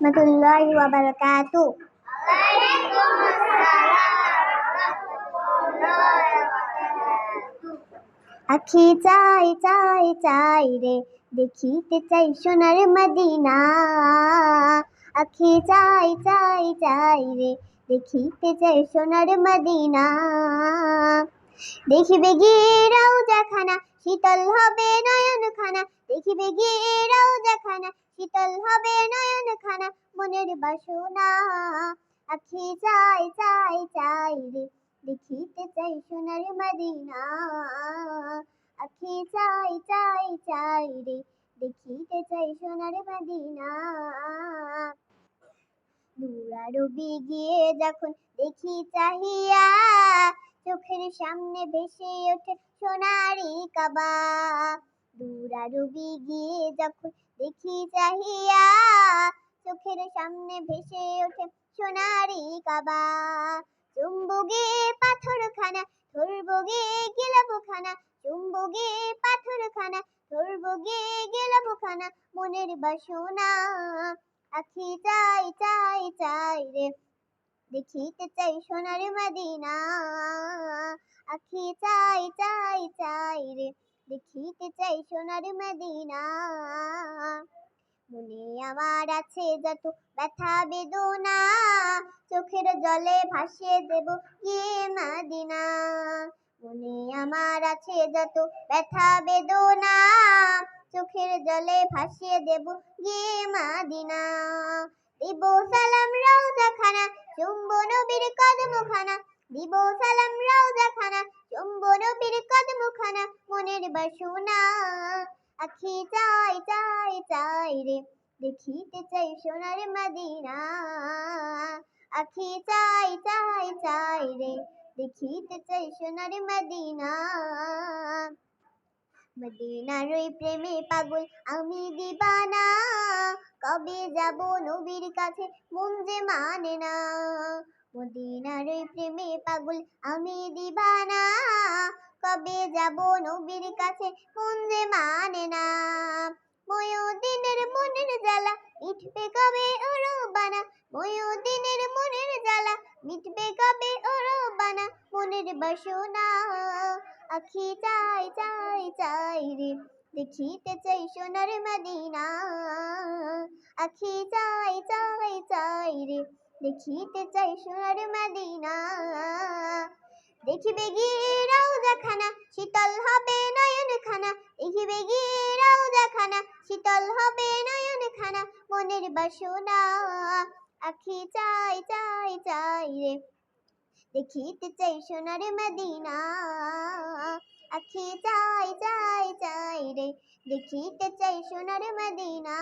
রহমতুল্লাহ বারাকাতু আখি চাই চাই চাই রে, দেখিতে চাই সোনার মদিনা। আখি চাই চাই চাই রে, দেখিতে চাই সোনার মদিনা। দেখিবে গিয়ে রওজা খানা শীতল হবে নয়ন খানা দেখিবে গিয়ে রওজা খানা শীতল হবে নয়ন খানা মনের বাসনা। আখি চাই চাই চাই রে, দেখিতে চাই সোনার মদিনা। আখি চাই চাই চাই রে, দেখিতে চাই সোনার মদিনা। দূরারবি গিয়ে যখন দেখি চাহিয়া চোখের সামনে ভেসে ওঠে সোনারি কাবা দূরারবি গিয়ে যখন দেখি চাহিয়া, চোখের সামনে ভেসে ওঠে সোনারি কাবা চুম্বুগে পাথর খানা ধরবগে গেলাবো খানা চুম্বুগে পাথর খানা ধরবগে গেলাবো খানা মনের বাসনা। আখি চাই চাই চাই রে দেখিতে চাই সোনার মদিনা। আখি চাই চাই চাই রে, দেখিতে চাই সোনার মদিনা। মনে আমার আছে যত ব্যথা, বেদনা, চোখের জলে ভাসিয়ে দেব গিয়ে মদিনা। মনে আমার আছে যত ব্যথা, বেদনা, চোখের জলে ভাসিয়ে দেব গিয়ে মদিনা। দিব সালাম রওজা খানা চুম্ব নবীর কদম খানা দিব সালাম রওজা খানা চুম্ব নবীর কদম খানা মনের বাসনা। আখি চাই চাই চাই রে, দেখিতে চাই সোনার মদিনা। আখি চাই চাই চাই রে, দেখিতে চাই সোনার মদিনা। মদিনার ওই প্রেমে পাগল, আমি দিবানা। কবে যাব নবীর কাছে, মন যে মানে না। মদিনার ওই প্রেমে পাগল, আমি দিবানা। কবে যাব নবীর কাছে, মন যে মানে না। ময়দিনের মনের জ্বালা, মিটবে কবে ওরো বানা ময়দিনের মনের জ্বালা, মিটবে কবে ওরো বানা মনের বাসনা। আখি চাই চাই চাই রে। দেখিতে চাই সোনার মদিনা। আখি চাই চাই চাই রে। দেখিতে চাই সোনার মদিনা। দেখিবে গিয়ে রওজা খানা শীতল হবে নয়ন খানা দেখিবে গিয়ে রওজা খানা শীতল হবে নয়ন খানা মনের বাসনা। আখি চাই চাই চাই রে। দেখিতে চাই সোনার মদিনা। আখি চাই চাই চাই রে দেখিতে চাই সোনার মদিনা।